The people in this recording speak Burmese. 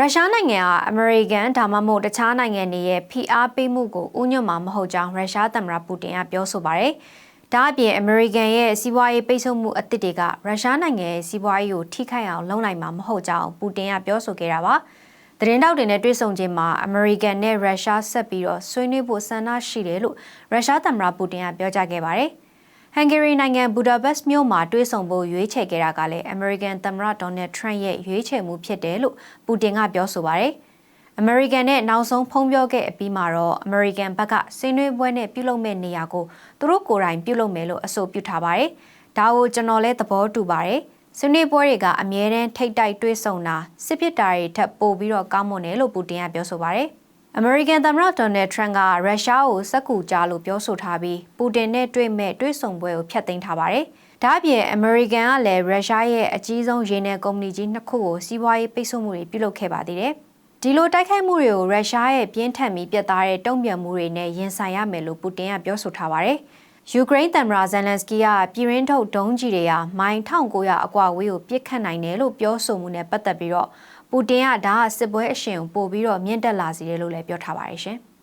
ရုရှားနိုင်ငံကအမေရိကန်ဒါမှမဟုတ်တခြားနိုင်ငံတွေရဲ့ဖိအားပေးမှုကိုဥညွတ်မှာမဟုတ်ကြောင်းရုရှားသမ္မတပူတင်ကပြောဆိုပါတယ်။ဒါအပြင်အမေရိကန်ရဲ့စီးပွားရေးပိတ်ဆို့မှုအသစ်တွေကရုရှားနိုင်ငံရဲ့စီးပွားရေးကိုထိခိုက်အောင်လုပ်နိုင်မှာမဟုတ်ကြောင်းပူတင်ကပြောဆိုခဲ့တာပါ။သတင်းတောက်တွေနဲ့တွေ့ဆုံခြင်းမှာအမေရိကန်နဲ့ရုရှားဆက်ပြီးတော့ဆွေးနွေးဖို့ဆန္ဒရှိတယ်လို့ရုရှားသမ္မတပူတင်ကပြောကြားခဲ့ပါတယ်။ ဟန်ဂေရီနိုင်ငံဘူဒါပက်စ်မြို့မှာတွဲဆောင်ဖို့ရွေးချယ်ခဲ့တာကလည်းအမေရိကန်သမ္မတဒေါ်နယ်ထရန့်ရဲ့ရွေးချယ်မှုဖြစ်တယ်လို့ပူတင်ကပြောဆိုပါတယ်။အမေရိကန်နဲ့နောက်ဆုံးဖုံးပြောခဲ့အပြီးမှာတော့အမေရိကန်ဘက်ကဆင်းနှွေးပွဲနဲ့ပြုလုပ်မဲ့နေရာကိုသူတို့ကိုယ်တိုင်ပြုလုပ်မယ်လို့အဆိုပြုထားပါတယ်။ဒါကိုကျွန်တော်လည်းသဘောတူပါတယ်။ဆွေးနွေးပွဲတွေကအမြဲတမ်းထိတ်တိုက်တွေးဆုံတာစစ်ပစ်တာတွေထပ်ပို့ပြီးတော့ကောင်းမွန်တယ်လို့ပူတင်ကပြောဆိုပါတယ်။ အမေရိကန်သမ္မတဒေါ်နယ်ထရန့်ကရုရှားကိုစက်ကူကြားလို့ပြောဆိုထားပြီးပူတင်နဲ့တွေ့မဲ့တွေ့ဆုံပွဲကိုဖျက်သိမ်းထားပါတယ်။ဒါ့အပြင်အမေရိကန်ကလည်းရုရှားရဲ့အကြီးဆုံးရေနံကုမ္ပဏီကြီးနှစ်ခုကိုစီးပွားရေးပိတ်ဆို့မှုတွေပြုလုပ်ခဲ့ပါသေးတယ်။ဒီလိုတိုက်ခိုက်မှုတွေကိုရုရှားရဲ့ပြင်းထန်ပြီးပြတ်သားတဲ့တုံ့ပြန်မှုတွေနဲ့ရင်ဆိုင်ရမယ်လို့ပူတင်ကပြောဆိုထားပါတယ်။ ယူကရိန်းသမ္မတဇန်လန်စကီကပြည်ရင်းထုတ်ဒုံးကြီးတွေဟာမိုင်1900အကွာဝေးကိုပစ်ခတ်နိုင်တယ်လို့ပြောဆိုမှုနဲ့ပတ်သက်ပြီးတော့ပူတင်ကဒါကစစ်ပွဲအရှင်ကိုပို့ပြီးတော့မြင့်တက်လာစေတယ်လို့လည်းပြောထားပါတယ်ရှင်။